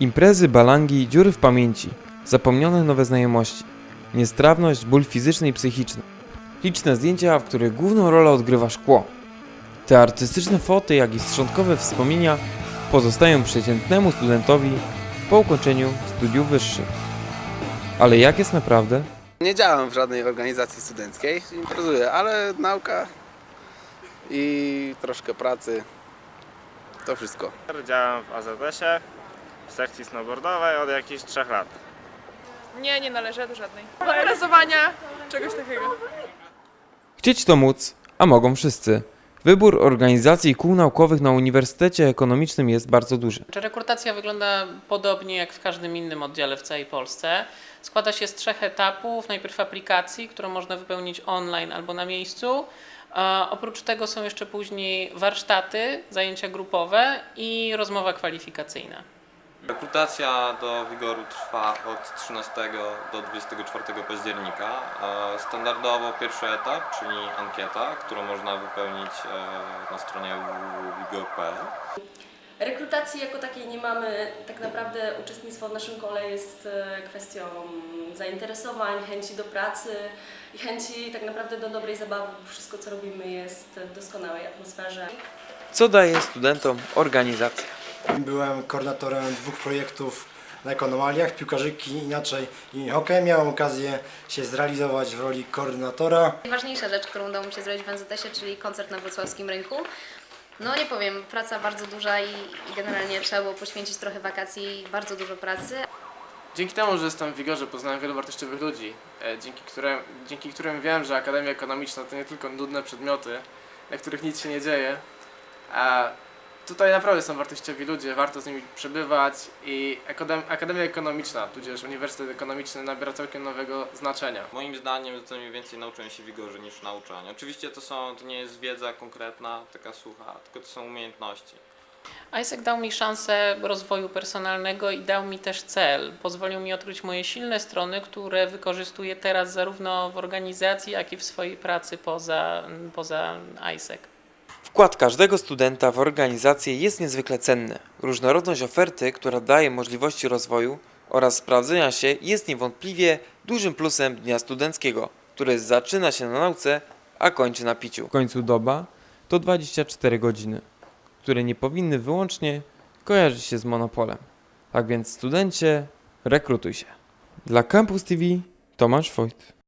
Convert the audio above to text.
Imprezy, balangi, dziury w pamięci, zapomniane nowe znajomości, niestrawność, ból fizyczny i psychiczny. Liczne zdjęcia, w których główną rolę odgrywa szkło. Te artystyczne foty, jak i szczątkowe wspomnienia pozostają przeciętnemu studentowi po ukończeniu studiów wyższych. Ale jak jest naprawdę? Nie działam w żadnej organizacji studenckiej, imprezuję, ale nauka i troszkę pracy, to wszystko. Działam w AZS-ie, w sekcji snowboardowej od jakichś 3 lat. Nie, nie należę do żadnej. Obrazowania, czegoś takiego. Chcieć to móc, a mogą wszyscy. Wybór organizacji kół naukowych na Uniwersytecie Ekonomicznym jest bardzo duży. Czy rekrutacja wygląda podobnie jak w każdym innym oddziale w całej Polsce? Składa się z trzech etapów. Najpierw aplikacji, którą można wypełnić online albo na miejscu. A oprócz tego są jeszcze później warsztaty, zajęcia grupowe i rozmowa kwalifikacyjna. Rekrutacja do Wigoru trwa od 13 do 24 października. E, Standardowo pierwszy etap, czyli ankieta, którą można wypełnić e, na stronie www.wigor.pl. Rekrutacji jako takiej nie mamy. Tak naprawdę uczestnictwo w naszym kole jest e, kwestią zainteresowań, chęci do pracy i chęci tak naprawdę do dobrej zabawy. Wszystko co robimy jest w doskonałej atmosferze. Co daje studentom organizacja? Byłem koordynatorem dwóch projektów na ekonomaliach, piłkarzyki inaczej i hokej. Miałem okazję się zrealizować w roli koordynatora. Najważniejsza rzecz, którą udało mi się zrobić w NZS-ie, czyli koncert na wrocławskim rynku. No nie powiem, praca bardzo duża i, i generalnie trzeba było poświęcić trochę wakacji, bardzo dużo pracy. Dzięki temu, że jestem w Wigorze, poznałem wielu wartościowych ludzi, e, dzięki którym, dzięki którym wiem, że Akademia Ekonomiczna to nie tylko nudne przedmioty, na których nic się nie dzieje. A tutaj naprawdę są wartościowi ludzie, warto z nimi przebywać i Akadem- Akademia Ekonomiczna, tudzież Uniwersytet Ekonomiczny nabiera całkiem nowego znaczenia. Moim zdaniem co mniej więcej nauczyłem się w Wigorze niż nauczania. Oczywiście to, są, to nie jest wiedza konkretna, taka sucha, tylko to są umiejętności. ISEC dał mi szansę rozwoju personalnego i dał mi też cel. Pozwolił mi odkryć moje silne strony, które wykorzystuję teraz zarówno w organizacji, jak i w swojej pracy poza, poza ISEC. Wkład każdego studenta w organizację jest niezwykle cenny. Różnorodność oferty, która daje możliwości rozwoju oraz sprawdzenia się jest niewątpliwie dużym plusem dnia studenckiego, który zaczyna się na nauce, a kończy na piciu. W końcu doba to 24 godziny, które nie powinny wyłącznie kojarzyć się z monopolem. Tak więc studencie, rekrutuj się. Dla Campus TV Tomasz Wojt.